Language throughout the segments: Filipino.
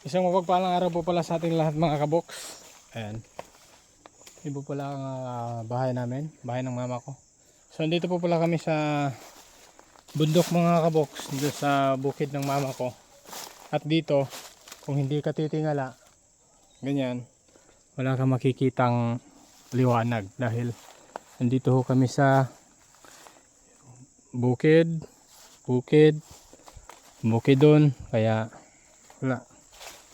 Isang mapagpalang araw po pala sa ating lahat mga kabox. Ayan. Ibo pala ang ah, bahay namin. Bahay ng mama ko. So andito po pala kami sa bundok mga kabox. Dito sa bukid ng mama ko. At dito, kung hindi ka titingala, ganyan, wala kang makikitang liwanag. Dahil andito ho kami sa bukid, bukid, bukid doon. Kaya wala.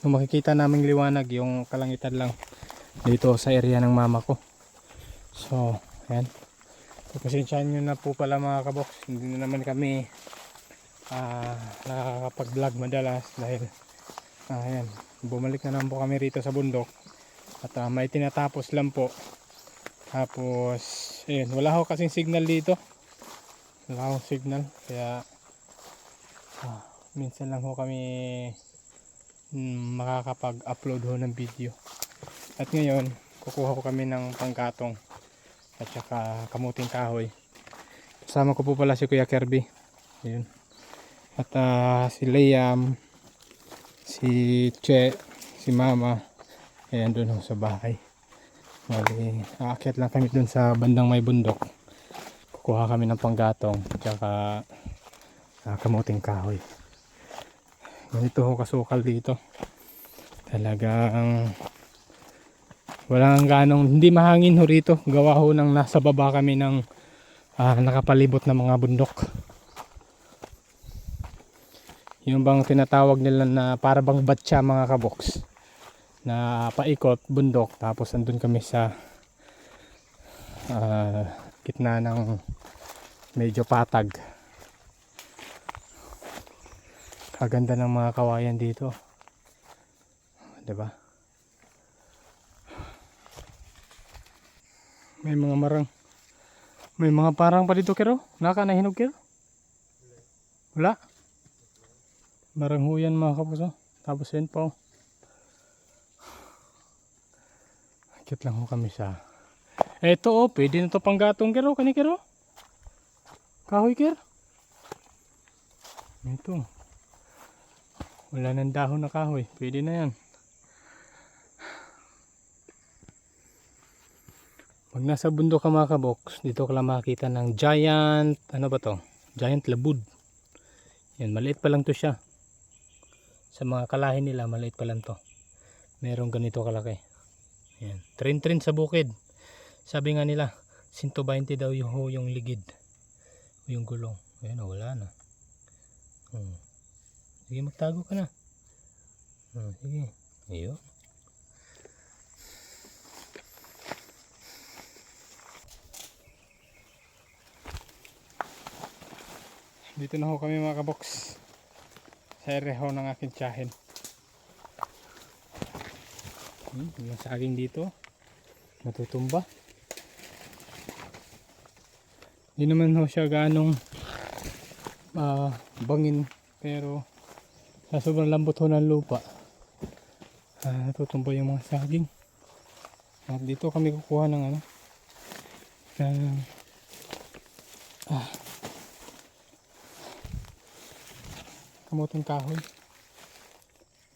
Yung makikita naming liwanag, yung kalangitan lang dito sa area ng mama ko. So, ayan. So, pasensyahan nyo na po pala mga kabox. Hindi na naman kami ah nakakapag-vlog madalas dahil ah, ayan, bumalik na naman po kami rito sa bundok. At ah, may tinatapos lang po. Tapos, ayun, wala ho kasing signal dito. Wala akong signal. Kaya, ah, minsan lang ho kami makakapag-upload ho ng video. At ngayon, kukuha ko kami ng pangkatong at saka kamuting kahoy. Kasama ko po pala si Kuya Kirby. Ayun. At ah, si Liam, si Che, si Mama. Ayan doon sa bahay. Bali, aakyat lang kami doon sa bandang may bundok. Kukuha kami ng panggatong at saka ah, kamuting kahoy. Ganito ho kasukal dito. Talagang walang ganong hindi mahangin ho rito. Gawa ho ng nasa baba kami ng ah, nakapalibot na mga bundok. Yung bang tinatawag nila na para bang batya mga kaboks na paikot bundok tapos andun kami sa ah, gitna ng medyo patag. Kaganda ng mga kawayan dito. 'Di ba? May mga marang. May mga parang pa dito kero. Naka nahinog kero. Wala. Marang huyan mga kapos. Oh. Tapos yun pa. Oh. Akit lang ho kami sa. Eto oh, pwede na to panggatong kero. Kani kero. Kahoy kero. Ito. Wala nang dahon na kahoy. Pwede na yan. Pag nasa bundok ka mga kabox, dito ka lang makakita ng giant, ano ba to? Giant labud. Yan, maliit pa lang to siya. Sa mga kalahin nila, maliit pa lang to. Merong ganito kalaki. Yan. Trin-trin sa bukid. Sabi nga nila, 120 daw yung, yung ligid. Yung gulong. Ayun, oh, wala na. Hmm. Sige, magtago ka na. Hmm, sige. Ayun. Dito na ho kami mga kabox. Sa area ho ng aking tiyahin. Hmm, yung saging dito. Natutumba. Hindi naman ho siya ganong ah, bangin. Pero sa sobrang lambot ho ng lupa. ah, natutumba yung mga saging. At dito kami kukuha ng ano. ng kamuting kahoy.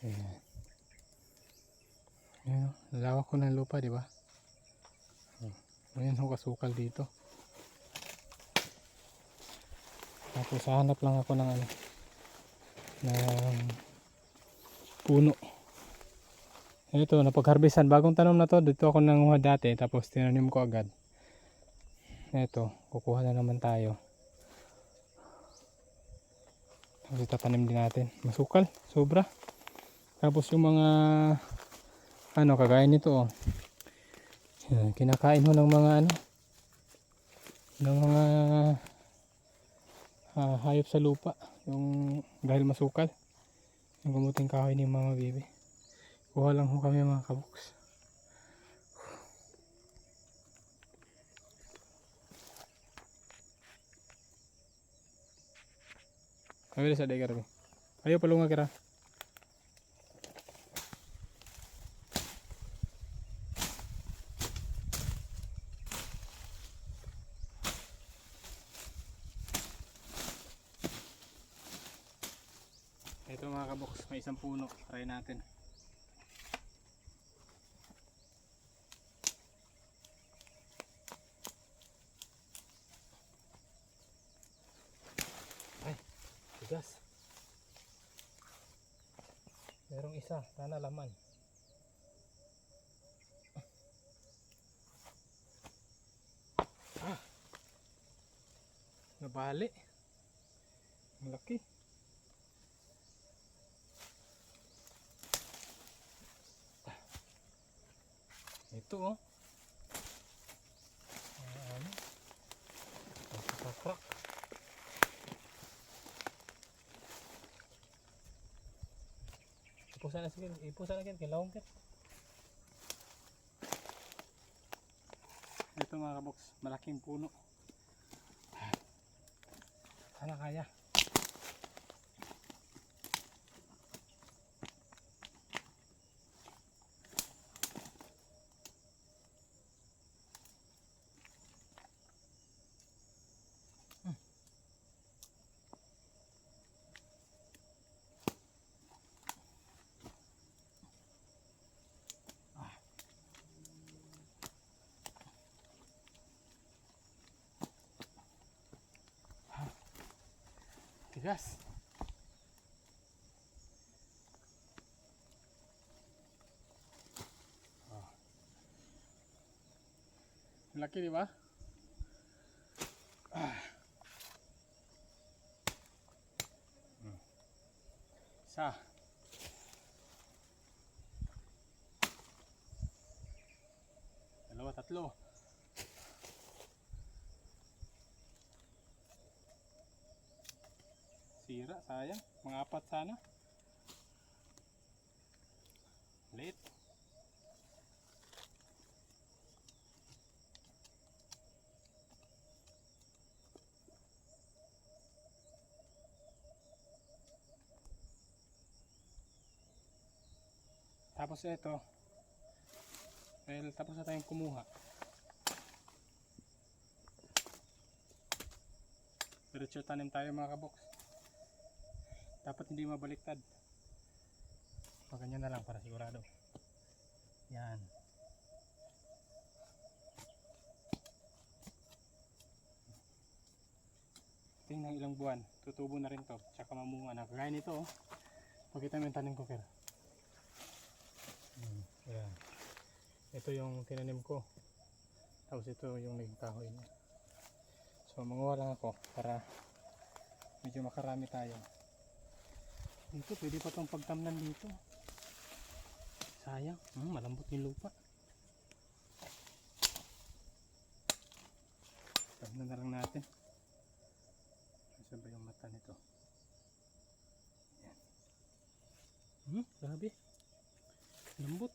Ayan. Ayan lawak ko ng lupa, di ba? Hmm. Ayan ho, kasukal dito. Tapos hahanap lang ako ng ano, ng puno. Ito, napag-harvestan. Bagong tanom na to. Dito ako nanguha dati. Tapos tinanim ko agad. Ito, kukuha na naman tayo. Tapos itatanim din natin. Masukal, sobra. Tapos yung mga ano, kagaya nito oh. Kinakain ho ng mga ano ng mga ah, hayop sa lupa. Yung dahil masukal. Yung gumuting kahoy ni mga bibi. Kuha lang ho kami mga kabuks. Kami sa dagar kami. Ayo palunga kira. Ito mga kabox, may isang puno. Try natin. Ay, bigas. Merong isa, sana laman. Ah. ah! Nabali. Malaki. Malaki. Ito oh. Ano? Nakakrak. Ipusan na sige, ipusan na kaya, kilawang kaya. Ito mga kabox, malaking puno. Sana kaya. Tigas. Ah. Laki di ba? Ah. Hmm. Isa. Dalawa, tatlo. Sira, sayang. Mga apat sana. Late. Tapos ito. Dahil tapos na tayong kumuha. Diretso tanim tayo mga kaboks. Dapat hindi mabaliktad. Ganyan na lang para sigurado. Yan. Tingnan ilang buwan. Tutubo na rin to. Tsaka mamunga na. Kagaya nito oh. Pakita mo yung tanim ko, Ker. Hmm, yan. Ito yung tinanim ko. Tapos ito yung naging kahoy niya. So manguha lang ako para medyo makarami tayo. Dito, pwede pa itong pagtamnan dito. Sayang, hmm, malambot yung lupa. Tamnan na lang natin. Saan ba yung mata nito? Yan. Hmm, grabe. Lambot.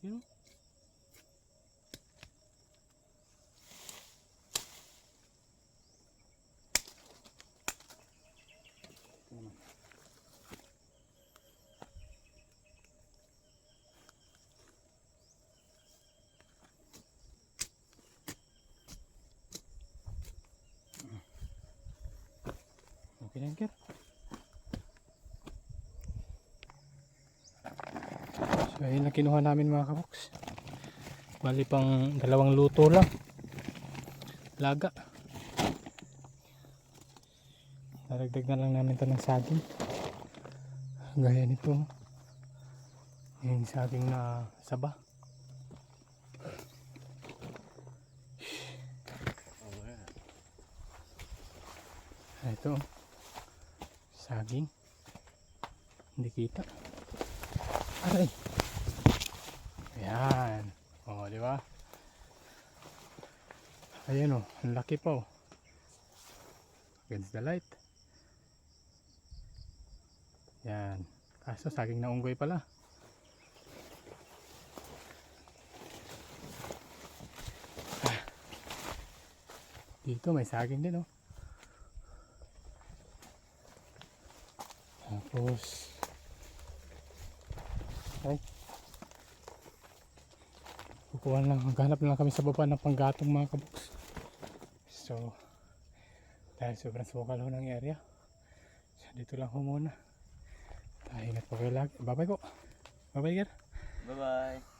Yun. oh. Okay na yan, Ker. So, ayun na kinuha namin mga kaboks. Bali pang dalawang luto lang. Laga. Naragdag na lang namin to ng saging. Gaya nito. Yung saging na saba. Ito. Saging. Hindi kita. Aray. Ayan. O, di ba? Ayan o, ang laki pa o. Against the light. Yan. Kaso saging na unggoy pala. Ah. Dito may saging din o. Tapos ay kukuha lang. Maghanap na lang kami sa baba ng panggatong mga kabuks. So dahil sobrang sukal ho ng area so dito lang ho muna. Tayo ingat po kayo lagi. Bye bye po. Bye bye Ger Bye-bye.